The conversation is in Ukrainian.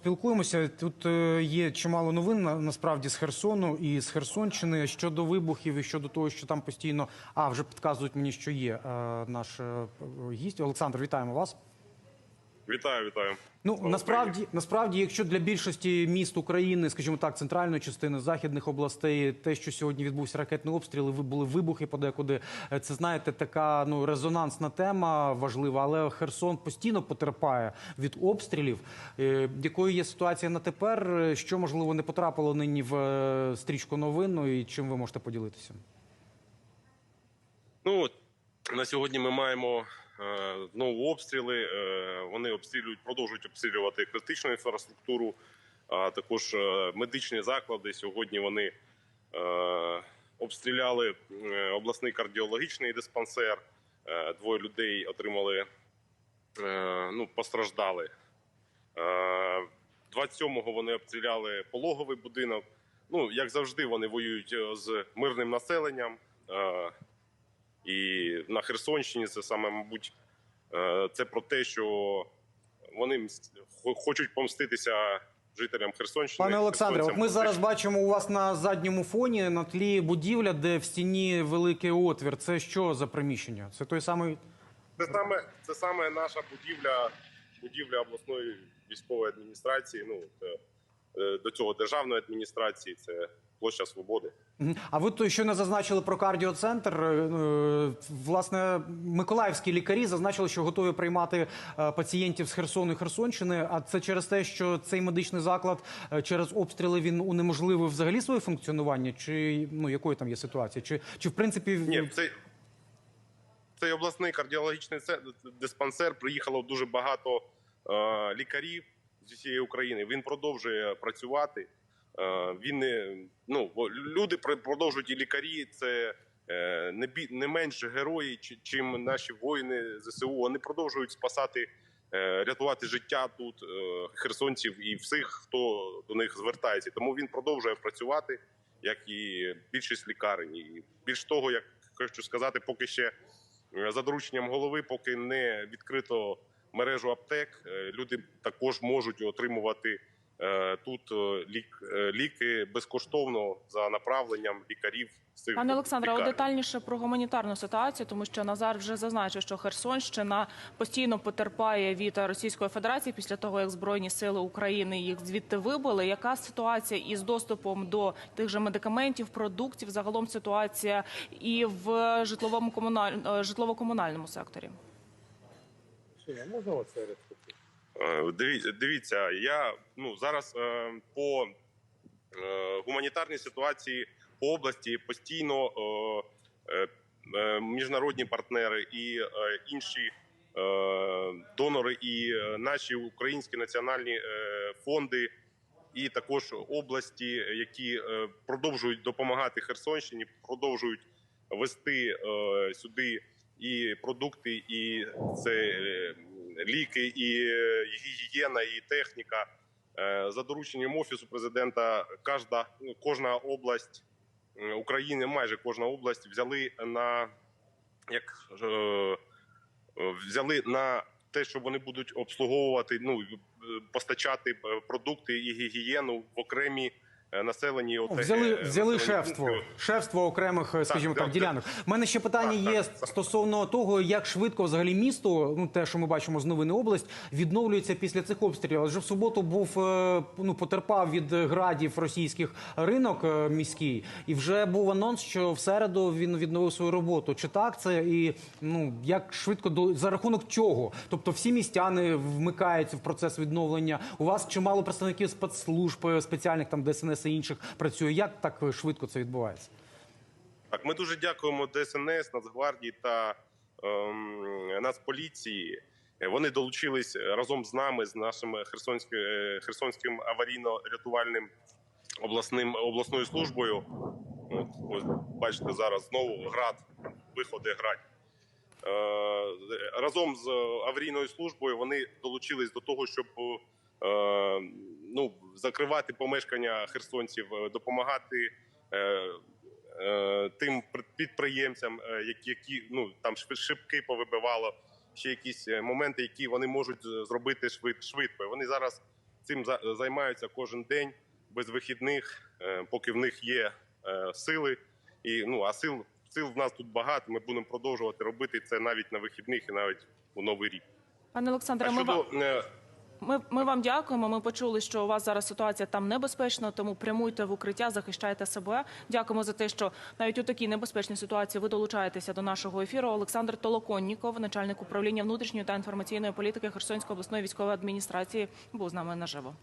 Спілкуємося. Тут е, є чимало новин насправді з Херсону і з Херсонщини щодо вибухів і щодо того, що там постійно. А вже підказують мені, що є е, наш е, гість. Олександр, вітаємо вас. Вітаю, вітаю. Ну Слава насправді, насправді, якщо для більшості міст України, скажімо так, центральної частини західних областей, те, що сьогодні відбувся ракетний обстріл, були вибухи подекуди. е, Це знаєте, така ну резонансна тема важлива. Але Херсон постійно потерпає від обстрілів. Е, Якою є ситуація на тепер? Що можливо не потрапило нині в е, стрічку новин? Ну, і чим ви можете поділитися? Ну на сьогодні ми маємо знову обстріли. Е, вони обстрілюють, продовжують обстрілювати критичну інфраструктуру, а також е, медичні заклади. Сьогодні вони е, обстріляли е, обласний кардіологічний диспансер. Е, двоє людей отримали, е, ну постраждали. Е, 27-го вони обстріляли пологовий будинок. Ну, як завжди, вони воюють е, з мирним населенням. І на Херсонщині це саме, мабуть, е, це про те, що вони хо- хочуть помститися жителям Херсонщини. Пане Олександре, от ми зараз бачимо у вас на задньому фоні на тлі будівля, де в стіні великий отвір. Це що за приміщення? Це той самий Це саме, це саме наша будівля, будівля обласної військової адміністрації. Ну це, до цього державної адміністрації. Це площа Свободи. А ви то що не зазначили про кардіоцентр? Е, е, Власне, миколаївські лікарі зазначили, що готові приймати е, пацієнтів з Херсону і Херсонщини. А це через те, що цей медичний заклад е, через обстріли він унеможливив взагалі своє функціонування? Чи ну якою там є ситуація? Чи чи в принципі Ні, в цей, обласний кардіологічний це- диспансер приїхало дуже багато е, лікарів з усієї України. Він продовжує працювати. Е, він не ну люди пр- продовжують і лікарі. Це е, не бі не менше герої, чим наші воїни ЗСУ. Вони продовжують спасати, е, рятувати життя тут херсонців і всіх, хто до них звертається. Тому він продовжує працювати, як і більшість лікарень. І більш того, як хочу сказати, поки ще за дорученням голови, поки не відкрито мережу аптек, е, люди також можуть отримувати е, тут е, ліки безкоштовно за направленням лікарів. цих Пане Олександре, детальніше про гуманітарну ситуацію, тому що Назар вже зазначив, що Херсонщина постійно потерпає від Російської Федерації після того, як збройні сили України їх звідти вибили. Яка ситуація із доступом до тих же медикаментів, продуктів? Загалом ситуація і в житловому комуналь... е, житлово-комунальному секторі? Е, Дивіться, дивіться, я ну зараз е, по е, гуманітарній ситуації по області постійно міжнародні партнери і інші донори, і наші українські національні фонди, і також області, які продовжують допомагати Херсонщині, продовжують вести сюди і продукти, і це е, ліки, і е, гігієна, і техніка. Е, За дорученням офісу президента, кожна, кожна область України, майже кожна область взяли на як взяли на те, що вони будуть обслуговувати, ну постачати продукти і гігієну в окремі населені ОТГ. Взяли, е, взяли шефство, шефство окремих, е, скажімо так, так, ділянок. У мене ще питання Так, є так, так. стосовно того, як швидко взагалі місто, ну те, що ми бачимо з новини область, відновлюється після цих обстрілів. Адже в суботу був е, ну потерпав від градів російських ринок е, міський, і вже був анонс, що в середу він відновив свою роботу. Чи так це і ну як швидко до за рахунок чого? Тобто всі містяни вмикаються в процес відновлення. У вас чимало представників спецслужб е, спеціальних там ДСНС і інших працює. Як так швидко це відбувається? Так, ми дуже дякуємо ДСНС, Нацгвардії та ем, Нацполіції. Вони долучились разом з нами, з нашим херсонським, е, херсонським аварійно-рятувальним обласним обласною службою. От, ось бачите, зараз знову град, виходи град. Е, разом з аварійною службою вони долучились до того, щоб е, ну, закривати помешкання херсонців, е, допомагати е, е, тим пр- підприємцям, які, які ну там шибки повибивало, ще якісь моменти, які вони можуть зробити швид, швидко. Вони зараз цим за- займаються кожен день без вихідних, поки в них є сили. І ну а сил сил в нас тут багато. Ми будемо продовжувати робити це навіть на вихідних і навіть у новий рік. Пане Олександре, А ми щодо е, Ми, ми вам дякуємо. Ми почули, що у вас зараз ситуація там небезпечна, тому прямуйте в укриття, захищайте себе. Дякуємо за те, що навіть у такій небезпечній ситуації ви долучаєтеся до нашого ефіру. Олександр Толоконніков, начальник управління внутрішньої та інформаційної політики Херсонської обласної військової адміністрації, був з нами наживо.